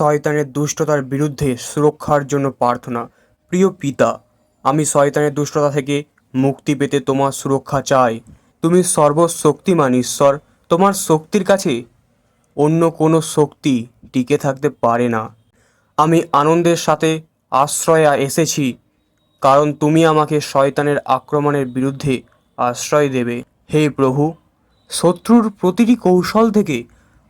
শয়তানের দুষ্টতার বিরুদ্ধে সুরক্ষার জন্য প্রার্থনা। প্রিয় পিতা, আমি শয়তানের দুষ্টতা থেকে মুক্তি পেতে তোমার সুরক্ষা চাই। তুমি সর্বশক্তিমান ঈশ্বর, তোমার শক্তির কাছে অন্য কোনো শক্তি টিকে থাকতে পারে না। আমি আনন্দের সাথে আশ্রয়ে এসেছি, কারণ তুমি আমাকে শয়তানের আক্রমণের বিরুদ্ধে আশ্রয় দেবে। হে প্রভু, শত্রুর প্রতিটি কৌশল থেকে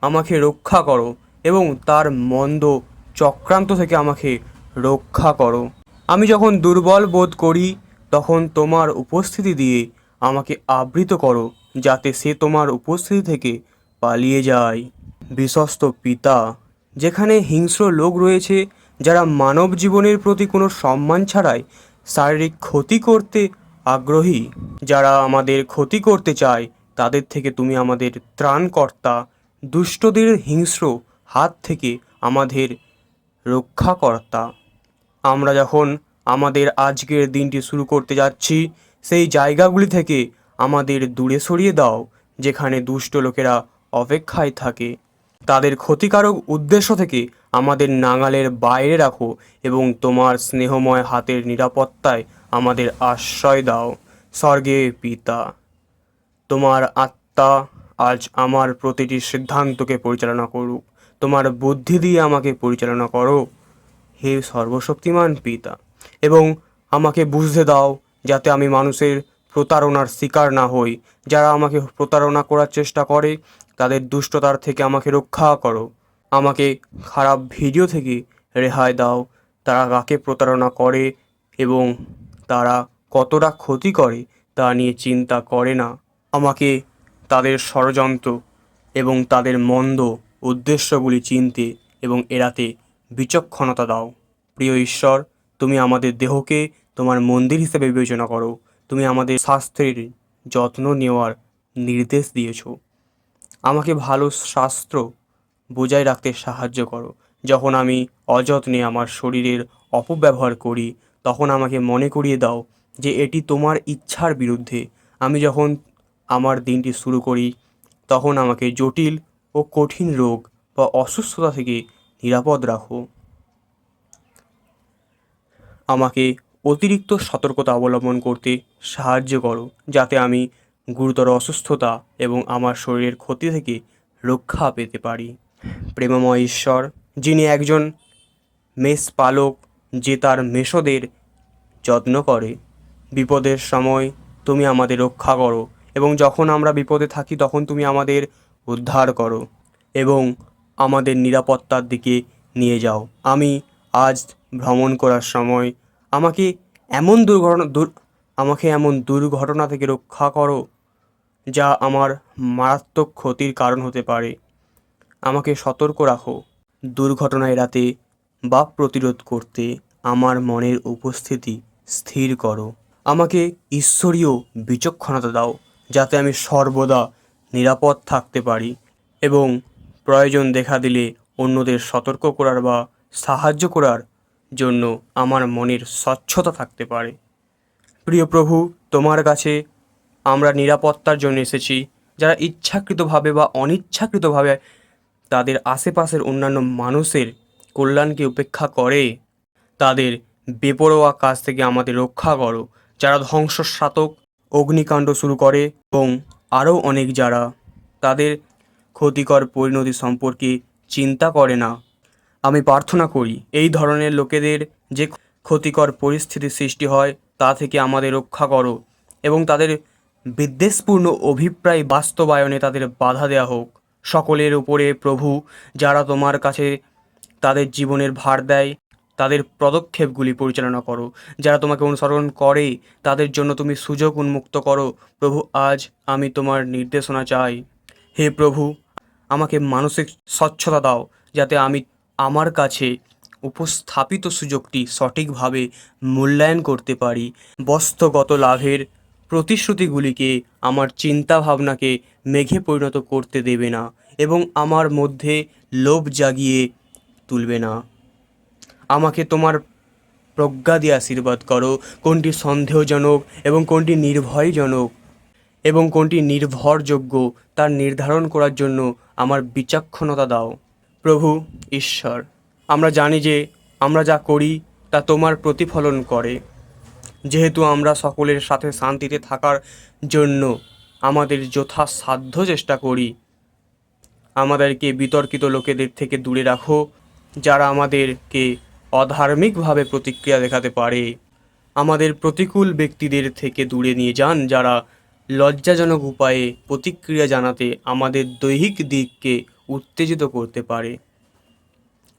আমাকে রক্ষা করো। এবং তার মন্দ চক্রান্ত থেকে আমাকে রক্ষা করো। আমি যখন দুর্বল বোধ করি, তখন তোমার উপস্থিতি দিয়ে আমাকে আবৃত করো, যাতে সে তোমার উপস্থিতি থেকে পালিয়ে যায়। বিশ্বস্ত পিতা, যেখানে হিংস্র লোক রয়েছে, যারা মানব জীবনের প্রতি কোনো সম্মান ছাড়াই শারীরিক ক্ষতি করতে আগ্রহী, যারা আমাদের ক্ষতি করতে চায়, তাদের থেকে তুমি আমাদের ত্রাণকর্তা, দুষ্টদের হিংস্র হাত থেকে আমাদের রক্ষাকর্তা। আমরা যখন আমাদের আজকের দিনটি শুরু করতে যাচ্ছি, সেই জায়গাগুলি থেকে আমাদের দূরে সরিয়ে দাও, যেখানে দুষ্ট লোকেরা অপেক্ষায় থাকে। তাদের ক্ষতিকারক উদ্দেশ্য থেকে আমাদের নাগালের বাইরে রাখো এবং তোমার স্নেহময় হাতের নিরাপত্তায় আমাদের আশ্রয় দাও। স্বর্গে পিতা, তোমার আত্মা আজ আমার প্রতিটি সিদ্ধান্তকে পরিচালনা করুক। তোমার বুদ্ধি দিয়ে আমাকে পরিচালনা করো। হে সর্বশক্তিমান পিতা, এবং আমাকে বুঝতে দাও যাতে আমি মানুষের প্রতারণার শিকার না হই। যারা আমাকে প্রতারণা করার চেষ্টা করে, তাদের দুষ্টতার থেকে আমাকে রক্ষা করো। আমাকে খারাপ ভিডিও থেকে রেহাই দাও। তারা কাকে প্রতারণা করে এবং তারা কতটা ক্ষতি করে, তা নিয়ে চিন্তা করে না। আমাকে তাদের ষড়যন্ত্র এবং তাদের মন্দ উদ্দেশ্যগুলি চিনতে এবং এড়াতে বিচক্ষণতা দাও। প্রিয় ঈশ্বর, তুমি আমাদের দেহকে তোমার মন্দির হিসেবে বিবেচনা করো। তুমি আমাদের স্বাস্থ্যের যত্ন নেওয়ার নির্দেশ দিয়েছ। আমাকে ভালো শাস্ত্র বজায় রাখতে সাহায্য করো। যখন আমি অযত্নে আমার শরীরের অপব্যবহার করি, তখন আমাকে মনে করিয়ে দাও যে এটি তোমার ইচ্ছার বিরুদ্ধে। আমি যখন আমার দিনটি শুরু করি, তখন আমাকে জটিল ও কঠিন রোগ বা অসুস্থতা থেকে নিরাপদ রাখো। আমাকে অতিরিক্ত সতর্কতা অবলম্বন করতে সাহায্য করো, যাতে আমি গুরুতর অসুস্থতা এবং আমার শরীরের ক্ষতি থেকে রক্ষা পেতে পারি। প্রেমময় ঈশ্বর, যিনি একজন মেষ পালক যে তার মেষদের যত্ন করে, বিপদের সময় তুমি আমাদের রক্ষা করো এবং যখন আমরা বিপদে থাকি তখন তুমি আমাদের উদ্ধার করো এবং আমাদের নিরাপত্তার দিকে নিয়ে যাও। আমি আজ ভ্রমণ করার সময় আমাকে এমন দুর্ঘটনা দুর, আমাকে এমন দুর্ঘটনা থেকে রক্ষা করো যা আমার মারাত্মক ক্ষতির কারণ হতে পারে। আমাকে সতর্ক রাখো। দুর্ঘটনা এড়াতে বা প্রতিরোধ করতে আমার মনের উপস্থিতি স্থির করো। আমাকে ঈশ্বরীয় বিচক্ষণতা দাও যাতে আমি সর্বদা নিরাপদ থাকতে পারি এবং প্রয়োজন দেখা দিলে অন্যদের সতর্ক করার বা সাহায্য করার জন্য আমার মনের স্বচ্ছতা থাকতে পারে। প্রিয় প্রভু, তোমার কাছে আমরা নিরাপত্তার জন্য এসেছি। যারা ইচ্ছাকৃতভাবে বা অনিচ্ছাকৃতভাবে তাদের আশেপাশের অন্যান্য মানুষের কল্যাণকে উপেক্ষা করে, তাদের বেপরোয়া কাজ থেকে আমাদের রক্ষা করো। যারা ধ্বংসস্বাতক অগ্নিকাণ্ড শুরু করে এবং আরও অনেক যারা তাদের ক্ষতিকর পরিণতি সম্পর্কে চিন্তা করে না। আমি প্রার্থনা করি, এই ধরনের লোকেদের যে ক্ষতিকর পরিস্থিতি সৃষ্টি হয় তা থেকে আমাদের রক্ষা করো এবং তাদের বিদ্বেষপূর্ণ অভিপ্রায় বাস্তবায়নে তাদের বাধা দেওয়া হোক। সকলের উপরে প্রভু, যারা তোমার কাছে তাদের জীবনের ভার দেয় তাদের পদক্ষেপগুলি পরিচালনা করো। যারা তোমাকে অনুসরণ করে, তাদের জন্য তুমি সুযোগ উন্মুক্ত করো। প্রভু, আজ আমি তোমার নির্দেশনা চাই। হে প্রভু, আমাকে মানসিক স্বচ্ছতা দাও, যাতে আমি আমার কাছে উপস্থাপিত সুযোগটি সঠিকভাবে মূল্যায়ন করতে পারি। বস্তুগত লাভের প্রতিশ্রুতিগুলিকে আমার চিন্তাভাবনাকে মেঘে পরিণত করতে দেবে না এবং আমার মধ্যে লোভ জাগিয়ে তুলবে না। আমাকে তোমার প্রজ্ঞা দিয়ে আশীর্বাদ করো। কোনটি সন্দেহজনক এবং কোনটি নির্ভয়জনক এবং কোনটি নির্ভরযোগ্য তার নির্ধারণ করার জন্য আমার বিচক্ষণতা দাও। প্রভু ঈশ্বর, আমরা জানি যে আমরা যা করি তা তোমার প্রতিফলন করে। যেহেতু আমরা সকলের সাথে শান্তিতে থাকার জন্য আমাদের যথাসাধ্য চেষ্টা করি, আমাদেরকে বিতর্কিত লোকেদের থেকে দূরে রাখো, যারা আমাদেরকে অধার্মিকভাবে প্রতিক্রিয়া দেখাতে পারে। আমাদের প্রতিকূল ব্যক্তিদের থেকে দূরে নিয়ে যান যারা লজ্জাজনক উপায়ে প্রতিক্রিয়া জানাতে আমাদের দৈহিক দিককে উত্তেজিত করতে পারে।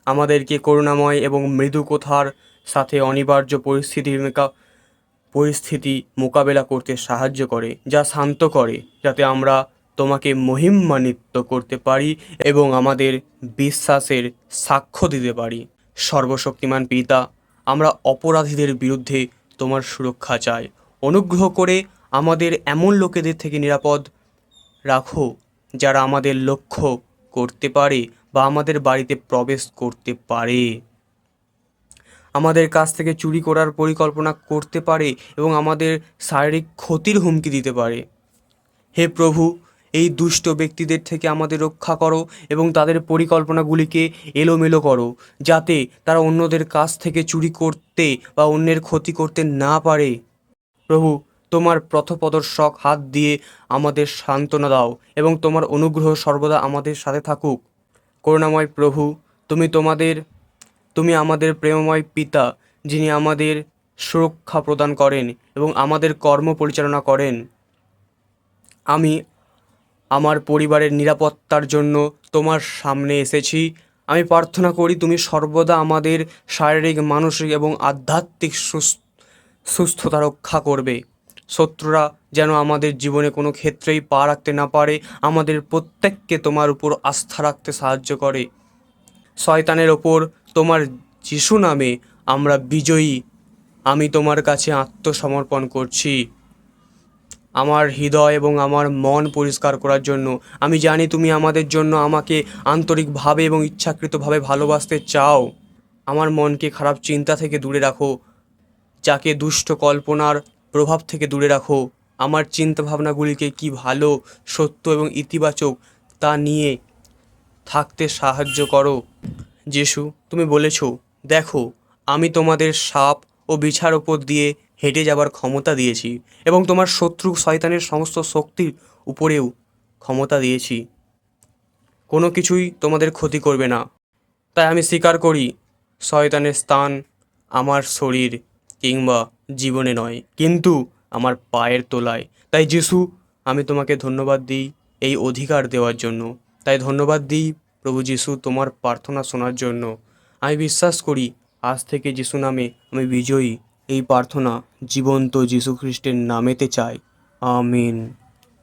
আমাদেরকে করুণাময় এবং মৃদু কথার সাথে অনিবার্য পরিস্থিতির পরিস্থিতি মোকাবেলা করতে সাহায্য করে, যা শান্ত করে, যাতে আমরা তোমাকে মহিমান্বিত করতে পারি এবং আমাদের বিশ্বাসের সাক্ষ্য দিতে পারি। সর্বশক্তিমান পিতা, আমরা অপরাধীদের বিরুদ্ধে তোমার সুরক্ষা চাই। অনুগ্রহ করে আমাদের এমন লোকেদের থেকে নিরাপদ রাখো, যারা আমাদের লক্ষ্য করতে পারে বা আমাদের বাড়িতে প্রবেশ করতে পারে। আমাদের কাছ থেকে চুরি করার পরিকল্পনা করতে পারে এবং আমাদের শারীরিক ক্ষতির হুমকি দিতে পারে। হে প্রভু এই দুষ্ট ব্যক্তিদের থেকে আমাদের রক্ষা করো এবং তাদের পরিকল্পনাগুলিকে এলোমেলো করো, যাতে তারা অন্যদের কাছ থেকে চুরি করতে বা অন্যের ক্ষতি করতে না পারে। প্রভু, তোমার পথপ্রদর্শক হাত দিয়ে আমাদের সান্ত্বনা দাও এবং তোমার অনুগ্রহ সর্বদা আমাদের সাথে থাকুক। করুণাময় প্রভু, তুমি তোমাদের, তুমি আমাদের প্রেমময় পিতা, যিনি আমাদের সুরক্ষা প্রদান করেন এবং আমাদের কর্ম পরিচালনা করেন। আমি আমার পরিবারের নিরাপত্তার জন্য তোমার সামনে এসেছি। আমি প্রার্থনা করি তুমি সর্বদা আমাদের শারীরিক, মানসিক এবং আধ্যাত্মিক সুস- সুস্থতা রক্ষা করবে। শত্রুরা যেন আমাদের জীবনে কোনো ক্ষেত্রেই পা রাখতে না পারে, আমাদের প্রত্যেককে তোমার উপর আস্থা রাখতে সাহায্য করে। শয়তানের ওপর তোমার যিশু নামে আমরা বিজয়ী। আমি তোমার কাছে আত্মসমর্পণ করছি। আমার হৃদয় এবং আমার মন পরিষ্কার করার জন্য। আমি জানি তুমি আমাদের জন্য আমাকে আন্তরিকভাবে এবং ইচ্ছাকৃতভাবে ভালোবাসতে চাও। আমার মনকে খারাপ চিন্তা থেকে দূরে রাখো, যাকে দুষ্ট কল্পনার প্রভাব থেকে দূরে রাখো। আমার চিন্তাভাবনাগুলিকে কি ভালো, সত্য এবং ইতিবাচক তা নিয়ে থাকতে সাহায্য করো। যিশু, তুমি বলেছ, দেখো, আমি তোমাদের সাপ ও বিছার ওপর দিয়ে হেঁটে যাবার ক্ষমতা দিয়েছি এবং তোমার শত্রু শয়তানের সমস্ত শক্তির উপরেও ক্ষমতা দিয়েছি। কোনো কিছুই তোমাদের ক্ষতি করবে না। তাই আমি স্বীকার করি, শয়তানের স্থান আমার শরীর কিংবা জীবনে নয়, কিন্তু আমার পায়ের তোলায়। তাই যিশু, আমি তোমাকে ধন্যবাদ দিই এই অধিকার দেওয়ার জন্য। তাই ধন্যবাদ দিই প্রভু যিশু তোমার প্রার্থনা শোনার জন্য। আমি বিশ্বাস করি, আজ থেকে যিশু নামে আমি বিজয়ী। এই প্রার্থনা জীবন্ত যীশুখ্রিস্টের নামেতে চাই। আমিন।